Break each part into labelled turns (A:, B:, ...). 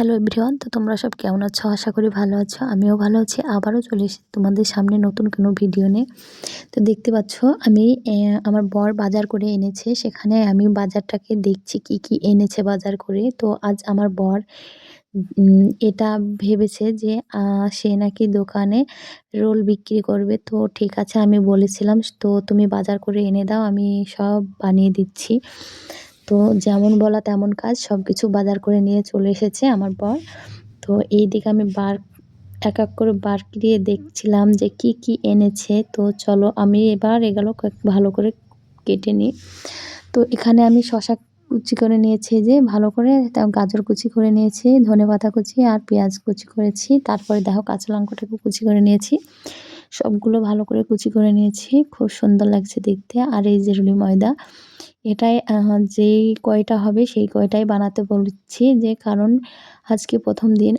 A: Hello everyone, তো তোমরা সব কেমন আছো? আশা করি ভালো আছো, আমিও ভালো আছি। আবারও চলে এসেছি তোমাদের সামনে নতুন কোনো ভিডিও নিয়ে। তো দেখতে পাচ্ছ, আমি আমার বর বাজার করে এনেছে। সেখানে আমি বাজারটাকে দেখছি কি কি এনেছে বাজার করে। তো আজ আমার বর এটা ভেবেছে যে সে নাকি দোকানে রোল বিক্রি করবে। তো ঠিক আছে, আমি বলেছিলাম, তো তুমি বাজার করে এনে দাও, আমি সব বানিয়ে দিচ্ছি। তো যেমন বলা তেমন কাজ সব কিছু বাজার করে নিয়ে চলে এসেছে আমার বর। তো এই দিকে আমি বার, এক এক করে বার কিরিয়ে দেখছিলাম যে কি কি এনেছে। তো চলো আমি এবার এগুলো ভালো করে কেটে নিই। তো এখানে আমি শশা কুচি করে নিয়েছি যে ভালো করে গাজর কুচি করে নিয়েছি, ধনে পাতা কুচি আর পেঁয়াজ কুচি করেছি। তারপরে দেখো কাঁচা লঙ্কাটাকে কুচি করে নিয়েছি। সবগুলো ভালো করে কুচি করে নিয়েছি। খুব সুন্দর লাগছে দেখতে। আর এই যে রুলি ময়দা এটাই যেই কয়টা হবে সেই কয়টাই বানাতে বলছি যে কারণ আজকে প্রথম দিন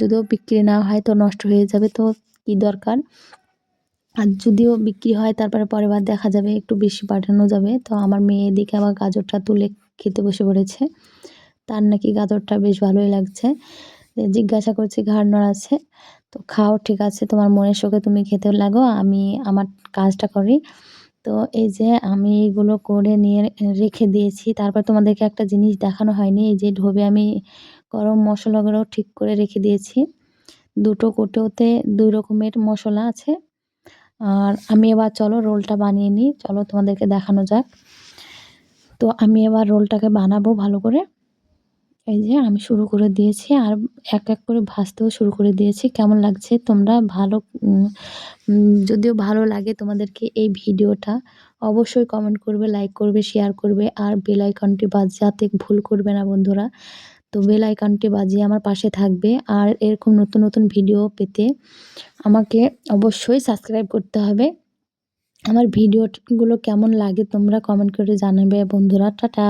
A: যদিও বিক্রি না হয় তো নষ্ট হয়ে যাবে তো কি দরকার? আর যদিও বিক্রি হয় তারপরে পরের বার দেখা যাবে একটু বেশি পাঠানো যাবে। তো আমার মেয়ে এদিকে আবার গাজরটা তুলে খেতে বসে পড়েছে। তার নাকি গাজরটা বেশ ভালোই লাগছে। জিজ্ঞাসা করছি ঘাড় আছে। তো খাও, ঠিক আছে, তোমার মনের শোকে তুমি খেতে লাগো, আমি আমার কাজটা করি। তো এই যে আমি এগুলো করে নিয়ে রেখে দিয়েছি, তারপর তোমাদেরকে একটা জিনিস দেখানো হয়নি, এই যে ঢোবে আমি গরম মশলাগুলো ঠিক করে রেখে দিয়েছি। দুটো কোটোতে দুই রকমের মশলা আছে। আর আমি এবার চলো রোলটা বানিয়ে নিই, চলো তোমাদেরকে দেখানো যাক। তো আমি এবার রোলটাকে বানাবো ভালো করে। এই যে আমি শুরু করে দিয়েছি আর এক এক করে ভাজতেও শুরু করে দিয়েছি। কেমন লাগছে? তোমরা ভালো যদিও ভালো লাগে তোমাদেরকে এই ভিডিওটা, অবশ্যই কমেন্ট করবে লাইক করবে শেয়ার করবে আর বেল আইকনটি বাজাতে ভুল করবে না বন্ধুরা। তো বেল আইকনটি বাজিয়ে আমার পাশে থাকবে আর এরকম নতুন নতুন ভিডিও পেতে আমাকে অবশ্যই সাবস্ক্রাইব করতে হবে। আমার ভিডিওগুলো কেমন লাগে তোমরা কমেন্ট করে জানাবে বন্ধুরা। টাটা।